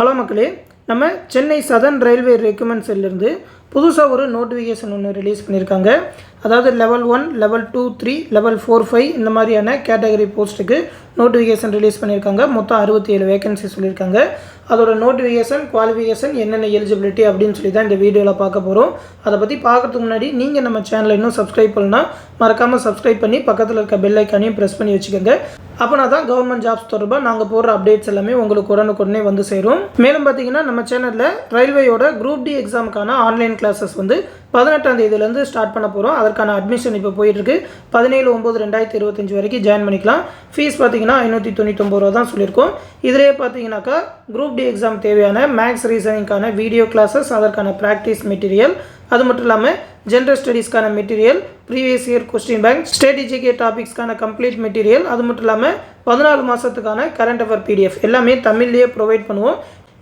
Hello மக்களே நம்ம Chennai southern railway ரெக்குமெண்ட்ஸ்லேருந்து புதுசாக ஒரு நோட்டிஃபிகேஷன் ஒன்று ரிலீஸ் பண்ணியிருக்காங்க அதாவது level one level two three level four five இந்த மாதிரியான கேட்டகரி போஸ்ட்டுக்கு நோட்டிஃபிகேஷன் ரிலீஸ் பண்ணியிருக்காங்க மொத்தம் அறுபத்தி ஏழு வேகன்சி சொல்லியிருக்காங்க அதோட நோட்டிஃபிகேஷன் குவாலிஃபிகேஷன் என்னென்ன எலிஜிபிலிட்டி அப்படின்னு சொல்லி தான் இந்த வீடியோவில் பார்க்க போகிறோம் அதை பற்றி பார்க்கறதுக்கு முன்னாடி நீங்கள் நம்ம சேனலை இன்னும் சப்ஸ்கிரைப் பண்ணால் மறக்காமல் சப்ஸ்கிரைப் பண்ணி பக்கத்தில் இருக்க பெல் ஐக்கானையும் ப்ரெஸ் பண்ணி வச்சுக்கோங்க. அப்போனா தான் கவர்மெண்ட் ஜாப்ஸ் தொடர்பாக நாங்கள் போடுற அப்டேட்ஸ் எல்லாமே உங்களுக்கு உடனுக்குடனே வந்து சேரும். மேலும் பார்த்தீங்கன்னா நம்ம சேனலில் ரயில்வேயோட குரூப் டி எக்ஸாமுக்கான ஆன்லைன் கிளாஸஸ் வந்து பதினெட்டாம் தேதியிலேருந்து ஸ்டார்ட் பண்ண போகிறோம் அதற்கான அட்மிஷன் இப்போ போயிட்டுருக்கு. பதினேழு ஒம்பது ரெண்டாயிரத்தி இருபத்தஞ்சி வரைக்கும் ஜாயின் பண்ணிக்கலாம். ஃபீஸ் பார்த்தீங்கன்னா ஐநூற்றி தொண்ணூத்தொம்பது ரூபா தான் சொல்லியிருக்கோம். இதிலே பார்த்தீங்கன்னாக்கா குரூப் டி எக்ஸாம் தேவையான மேக்ஸ் ரீசனிங்கான வீடியோ கிளாஸஸ் அதற்கான ப்ராக்டிஸ் மெட்டீரியல் அது மட்டும் இல்லாமல் general ஸ்டடீஸ்க்கான material previous year question bank ஸ்ட்ராட்டஜிக்கே டாபிக்ஸ்க்கான கம்ப்ளீட் மெட்டீரியல் அது மட்டும் இல்லாமல் பதினாலு மாதத்துக்கான கரண்ட் அஃபர் பிடிஎஃப் எல்லாமே தமிழ்லேயே ப்ரொவைட் பண்ணுவோம்.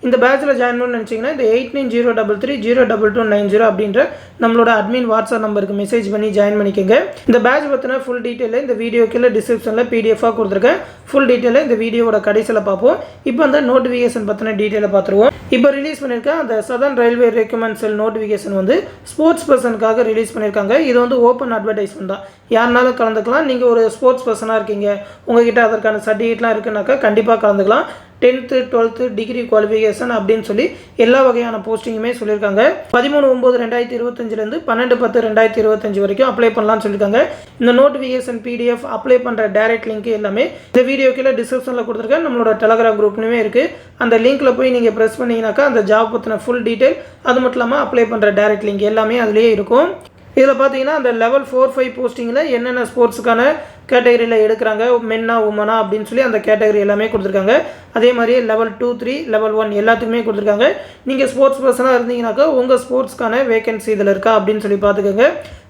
இந்த பேட்சில் ஜாயின் பண்ணணும் நினச்சிங்கன்னா இந்த eight nine zero double three zero double two nine zero அப்படின்ற நம்மளோட அட்மின் வாட்ஸ்அப் நம்பருக்கு மெசேஜ் பண்ணி ஜாயின் பண்ணிக்கோங்க. இந்த பேட்ச் பற்றின ஃபுல் டீட்டெயிலில் இந்த வீடியோ கீழே டிஸ்கிரிப்ஷனில் பிடிஎஃபாக கொடுத்துருக்கேன். ஃபுல் டீட்டெயிலில் இந்த வீடியோவோட கடைசியில் பார்ப்போம். இப்போ அந்த நோட்டிஃபிகேஷன் பற்றின டீட்டெயிலை பார்த்துருவோம். இப்போ ரிலீஸ் பண்ணியிருக்க அந்த southern railway recommend cell notification வந்து ஸ்போர்ட்ஸ் பர்சனுக்காக ரிலீஸ் பண்ணியிருக்காங்க. இது வந்து ஓப்பன் அட்வர்டைஸ்மெண்ட் தான். யாருனாலும் கலந்துக்கலாம். நீங்கள் ஒரு ஸ்போர்ட்ஸ் பர்சனாக இருக்கீங்க. உங்ககிட்ட அதற்கான சர்டிஃபிகேட்லாம் இருக்குனாக்கா கண்டிப்பாக கலந்துக்கலாம். டென்த்து டுவெல்த்து டிகிரி குவாலிஃபிகேஷன் அப்படின்னு சொல்லி எல்லா வகையான போஸ்டிங்குமே சொல்லியிருக்காங்க. பதிமூணு ஒம்பது ரெண்டாயிரத்தி இருபத்தஞ்சிலேருந்து பன்னெண்டு பத்து ரெண்டாயிரத்தி இருபத்தஞ்சி வரைக்கும் அப்ளை பண்ணலாம்னு சொல்லியிருக்காங்க. இந்த நோட்டிஃபிகேஷன் பிடிஎஃப் அப்ளை பண்ணுற டைரக்ட் லிங்க் எல்லாமே இந்த வீடியோ கீழே டிஸ்கிரிப்ஷனில் கொடுத்துருக்கேன். நம்மளோட டெலகிராம் குரூப்னுமே இருக்குது அந்த லிங்க்கில் போய் நீங்கள் ப்ரெஸ் பண்ணிங்கனாக்கா அந்த ஜாப் பற்றின ஃபுல் டீட்டெயில் அது மட்டும் இல்லாமல் அப்ளை பண்ணுற டைரக்ட் லிங்க் எல்லாமே அதுலேயே இருக்கும். இதில் பார்த்தீங்கன்னா அந்த லெவல் ஃபோர் ஃபைவ் போஸ்டிங்கில் என்னென்ன ஸ்போர்ட்ஸுக்கான கேட்டகரியில் எடுக்கிறாங்க? மென்னா உமனா அப்படின்னு சொல்லி அந்த கேட்டகரி எல்லாமே கொடுத்துருக்காங்க. அதே மாதிரி level two three level one எல்லாத்துக்குமே கொடுத்துருக்காங்க. நீங்கள் ஸ்போர்ட்ஸ் பர்சனாக இருந்தீங்கனாக்கா உங்கள் ஸ்போர்ட்ஸ்க்கான வேகன்சி இதில் இருக்கா அப்படின்னு சொல்லி பார்த்துக்கோங்க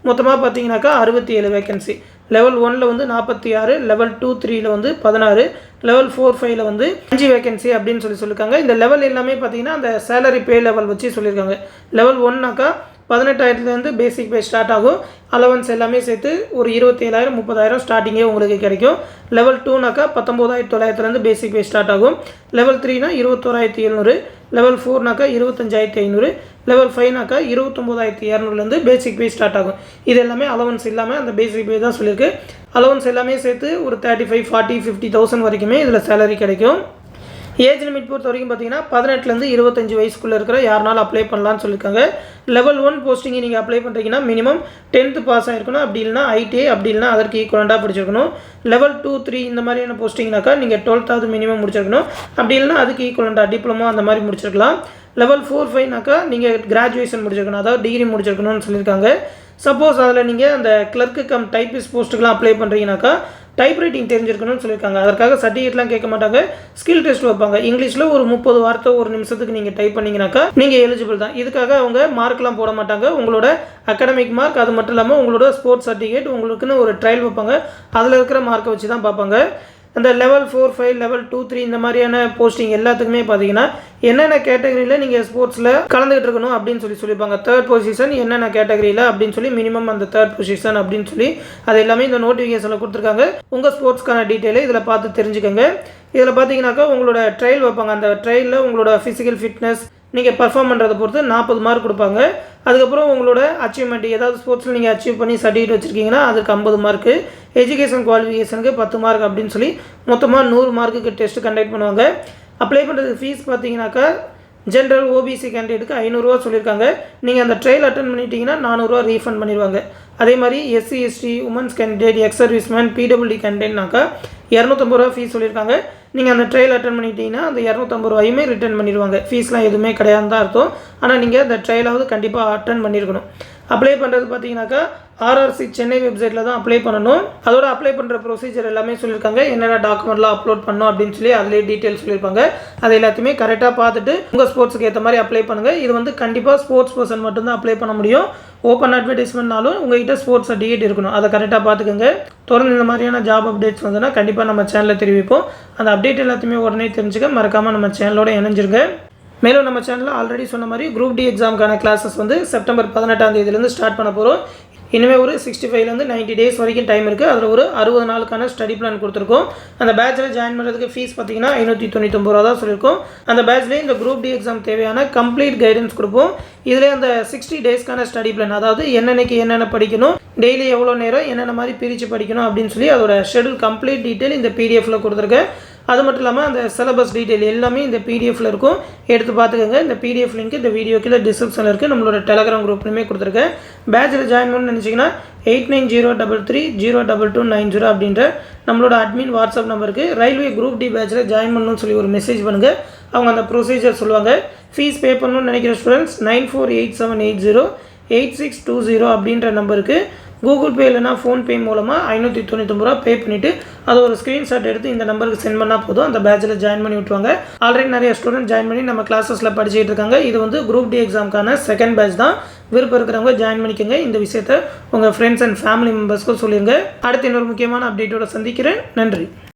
மொத்தமாக பார்த்தீங்கன்னாக்கா அறுபத்தி ஏழு வேகன்சி லெவல் ஒனில் வந்து நாற்பத்தி ஆறு லெவல் டூ த்ரீயில் வந்து பதினாறு லெவல் ஃபோர் ஃபைவ்ல வந்து அஞ்சு வேகன்சி அப்படின்னு சொல்லி சொல்லியிருக்காங்க இந்த லெவல் எல்லாமே பார்த்தீங்கன்னா அந்த சேலரி பே லெவல் வச்சு சொல்லியிருக்காங்க லெவல் ஒன்னாக்கா பதினெட்டாயிரத்துலேருந்து பேசிக் பே ஸ்டார்ட் ஆகும். அலவன்ஸ் எல்லாமே சேர்த்து ஒரு இருபத்தேழாயிரம் முப்பதாயிரம் ஸ்டார்டிங்கே உங்களுக்கு கிடைக்கும். லெவல் டூனாக்கா பத்தொம்போதாயிரத்தி தொள்ளாயிரத்துலேருந்து பேசிக் பே ஸ்டார்ட் ஆகும். லெவல் த்ரீனா இருபத்தோராயிரத்தி எழுநூறு. லெவல் ஃபோர்னாக்கா இருபத்தஞ்சாயிரத்தி ஐநூறு. லெவல் ஃபைவ்னாக்கா இருபத்தொம்போதாயிரத்தி இரநூறுலேருந்து பேசிக் பே ஸ்டார்ட் ஆகும். இது எல்லாமே அலவன்ஸ் இல்லாமல் அந்த பேசிக் பே தான் சொல்லியிருக்கு. அலவன்ஸ் எல்லாமே சேர்த்து ஒரு thirty five forty fifty thousand வரைக்குமே இதில் சேலரி கிடைக்கும். ஏஜ் லிமிட் பொறுத்த வரைக்கும் பார்த்தீங்கன்னா பதினெட்டுலேருந்து இருபத்தஞ்சு வயசுக்குள்ளே இருக்கிற யாருனாலும் அப்ளை பண்ணலாம்னு சொல்லியிருக்காங்க. லெவல் ஒன் போஸ்டிங்கை நீங்கள் அப்ளை பண்ணுறீங்கன்னா மினிமம் டென்த்து பாஸ் ஆகிருக்கணும் அப்படி இல்லைனா ஐடிஐ அப்படி இல்லைனா அதற்கு ஈக்குவலண்டாக படிச்சிருக்கணும். லெவல் டூ த்ரீ இந்த மாதிரியான போஸ்டிங்னாக்கா நீங்கள் டுவெல்த்தாவது மினிமம் முடிச்சிருக்கணும். அப்படி இல்லைனா அதுக்கு ஈக்குவலண்டாக டிப்ளமோ அந்த மாதிரி முடிச்சிருக்கலாம். லெவல் ஃபோர் ஃபைவ்னாக்கா நீங்கள் கிராஜுவேஷன் முடிச்சிருக்கணும். அதாவது டிகிரி முடிச்சிருக்கணும்னு சொல்லியிருக்காங்க. சப்போஸ் அதில் நீங்கள் அந்த கிளர்க்கு கம் டைப்பிஸ் போஸ்ட்டுக்கெலாம் அப்ளை பண்ணுறீங்கனாக்கா டைப் ரைட்டிங் தெரிஞ்சிருக்கணும்னு சொல்லியிருக்காங்க. அதற்காக சர்டிஃபிகேட்லாம் கேட்க மாட்டாங்க. ஸ்கில் டெஸ்ட் வைப்பாங்க. இங்கிலீஷில் ஒரு முப்பது வார்த்தை ஒரு நிமிஷத்துக்கு நீங்கள் டைப் பண்ணிங்கனாக்கா நீங்கள் எலிஜிபிள் தான். இதுக்காக அவங்க மார்க்லாம் போட மாட்டாங்க. உங்களோட அகாடமிக் மார்க் அது மட்டும் இல்லாமல் உங்களோட ஸ்போர்ட்ஸ் சர்டிஃபிகேட் உங்களுக்குன்னு ஒரு ட்ரையல் வைப்பாங்க. அதில் இருக்கிற மார்க்கை வச்சு தான் பார்ப்பாங்க. அந்த level four five level two three இந்த மாதிரியான போஸ்டிங் எல்லாத்துக்குமே பார்த்தீங்கன்னா என்னென்ன கேட்டகரியில் நீங்கள் ஸ்போர்ட்ஸில் கலந்துகிட்டு இருக்கணும் அப்படின்னு சொல்லி சொல்லியிருப்பாங்க. தேர்ட் பொசிஷன் என்னென்ன கேட்டகரியில் அப்படின்னு சொல்லி மினிமம் அந்த தேர்ட் பொசிஷன் அப்படின்னு சொல்லி அது எல்லாமே இந்த நோட்டிஃபிகேஷனில் கொடுத்துருக்காங்க. உங்கள் ஸ்போர்ட்ஸ்க்கான டீட்டெயிலை இதில் பார்த்து தெரிஞ்சுக்கோங்க. இதில் பார்த்தீங்கன்னாக்கா உங்களோட ட்ரையல் வைப்பாங்க. அந்த ட்ரையலில் உங்களோட ஃபிசிக்கல் ஃபிட்னஸ் நீங்கள் பர்ஃபார்ம் பண்ணுறதை பொறுத்து நாற்பது மார்க் கொடுப்பாங்க. அதுக்கப்புறம் உங்களோட அச்சீவ்மெண்ட் ஏதாவது ஸ்போர்ட்ஸில் நீங்கள் அச்சீவ் பண்ணி சர்டிஃபிகேட் வச்சுருக்கீங்கன்னா அதுக்கு ஐம்பது மார்க்கு எஜுகேஷன் குவாலிஃபிகேஷனுக்கு பத்து மார்க் அப்படின்னு சொல்லி மொத்தமாக நூறு மார்க்குக்கு டெஸ்ட் கண்டக்ட் பண்ணுவாங்க. அப்ளை பண்ணுறதுக்கு ஃபீஸ் பார்த்தீங்கன்னாக்கா ஜென்ரல் ஓபிசி கேண்டிடேட்டுக்கு ஐநூறுரூவா சொல்லியிருக்காங்க. நீங்கள் அந்த ட்ரையல் அட்டன் பண்ணிட்டீங்கன்னா நானூறுரூவா ரீஃபண்ட் பண்ணிடுவாங்க. அதே மாதிரி SC ST women's candidate ex serviceman PW கேண்டிடேட்னாக்கா இரநூத்தம்பது ரூபா ஃபீஸ் சொல்லியிருக்காங்க. நீங்கள் அந்த ட்ரையல் அட்டன் பண்ணிட்டீங்கன்னா அந்த இரநூத்தம்பது ரூபாயுமே ரிட்டர்ன் பண்ணிடுவாங்க. ஃபீஸ்லாம் எதுவுமே கிடையாது தான் அர்த்தம். ஆனால் நீங்கள் அந்த ட்ரையலாவது கண்டிப்பாக அட்டன் பண்ணியிருக்கணும் அப்ளை பண்ணுறது பார்த்தீங்கன்னாக்கா ஆர்ஆர்சி சென்னை வெப்சைட்டில் தான் அப்ளை பண்ணணும். அதோட அப்ளை பண்ணுற ப்ரொசீஜர் எல்லாமே சொல்லியிருக்காங்க. என்னென்ன டாக்குமெண்ட்லாம் அப்லோட் பண்ணணும் அப்படின்னு சொல்லி அதிலே டீட்டெயில் சொல்லியிருப்பாங்க. அது எல்லாத்தையுமே கரெக்டாக பார்த்துட்டு உங்கள் ஸ்போர்ட்ஸுக்கு ஏற்ற மாதிரி அப்ளை பண்ணுங்கள் இது வந்து கண்டிப்பாக ஸ்போர்ட்ஸ் பர்சன் மட்டும்தான் அப்ளை பண்ண முடியும். ஓப்பன் அட்வர்டைஸ்மெண்ட்னாலும் உங்கள்கிட்ட ஸ்போர்ட்ஸ் சர்டிஃபிகேட் இருக்கணும். அதை கரெக்டாக பார்த்துக்கோங்க. தொடர்ந்து இந்த மாதிரியான ஜாப் அப்டேட்ஸ் வந்துன்னா கண்டிப்பாக நம்ம சேனலில் தெரிவிப்போம். அந்த அப்டேட் எல்லாத்தையுமே உடனே தெரிஞ்சுக்க மறக்காமல் நம்ம சேனலோட இணைஞ்சிருங்க. மேலும் நம்ம சேனலில் ஆல்ரெடி சொன்ன மாதிரி குரூப் டி எக்ஸாமுக்கான கிளாஸஸ் வந்து செப்டம்பர் பதினெட்டாம் தேதியிலேருந்து ஸ்டார்ட் பண்ண போகிறோம் இனிமேல் ஒரு சிக்ஸ்டி ஃபைவ்லேருந்து நைன்ட்டி டேஸ் வரைக்கும் டைம் இருக்குது அதில் ஒரு அறுபது நாளுக்கான ஸ்டடி பிளான் கொடுத்துருக்கோம். அந்த பேட்சில் ஜாயின் பண்ணுறதுக்கு ஃபீஸ் பார்த்தீங்கன்னா ஐநூற்றி தொண்ணூத்தொம்பது ரூபா தான் சொல்லியிருக்கோம். அந்த பேட்ச்லேயே இந்த குரூப் டி எக்ஸாம் தேவையான கம்ப்ளீட் கைடன்ஸ் கொடுப்போம். இதில் அந்த சிக்ஸ்டி டேஸ்க்கான ஸ்டடி பிளான் அதாவது என்னென்னக்கு என்னென்ன படிக்கணும் டெய்லி எவ்வளோ நேரம் என்னென்ன மாதிரி பிரித்து படிக்கணும் அப்படின்னு சொல்லி அதோட ஷெடியூல் கம்ப்ளீட் டீட்டெயில் இந்த பிடிஎஃபில் கொடுத்துருக்கேன். அது மட்டும் இல்லாமல் அந்த சிலபஸ் டீட்டெயில் எல்லாமே இந்த பிடிஎஃப்பில் இருக்கும். எடுத்து பார்த்துக்கோங்க. இந்த பிடிஎஃப் லிங்க் இந்த வீடியோ கீழே டிஸ்கிரிப்ஷனில் இருக்குது நம்மளோட டெலகிராம் குரூப்லையுமே கொடுத்துருக்கேன். பேட்சில் ஜாயின் பண்ணணும்னு நினச்சிங்கன்னா eight nine zero double three zero double two nine zero அப்படின்ற நம்மளோட அட்மின் வாட்ஸ்அப் நம்பருக்கு ரயில்வே குரூப் டி பேட்சில் ஜாயின் பண்ணணும்னு சொல்லி ஒரு மெசேஜ் பண்ணுங்கள் அவங்க அந்த ப்ரொசீஜர் சொல்லுவாங்க. ஃபீஸ் பே பண்ணணும்னு நினைக்கிற students nine four eight seven eight zero eight six two zero அப்படின்ற நம்பருக்கு கூகுள் பே இல்லைனா ஃபோன்பே மூலமாக ஐநூற்றி தொண்ணூத்தொம்பது ரூபா பே பண்ணிவிட்டு அதை ஒரு ஸ்க்ரீன்ஷாட் எடுத்து இந்த நம்பருக்கு சென்ட் பண்ணால் போதும். அந்த பேட்சில் ஜாயின் பண்ணி விட்ருவாங்க ஆல்ரெடி நிறைய ஸ்டூடெண்ட் ஜாயின் பண்ணி நம்ம கிளாஸஸில் படிச்சுட்டு இருக்காங்க. இது வந்து குரூப் டி எக்ஸாமுக்கான செகண்ட் பேட்ச் தான். விருப்பம் இருக்கிறவங்க ஜாயின் பண்ணிக்கோங்க. இந்த விஷயத்த உங்கள் ஃப்ரெண்ட்ஸ் அண்ட் ஃபேமிலி மெம்பர்ஸ்க்கும் சொல்லிடுங்க அடுத்து இன்னொரு முக்கியமான அப்டேட்டோட சந்திக்கிறேன். நன்றி.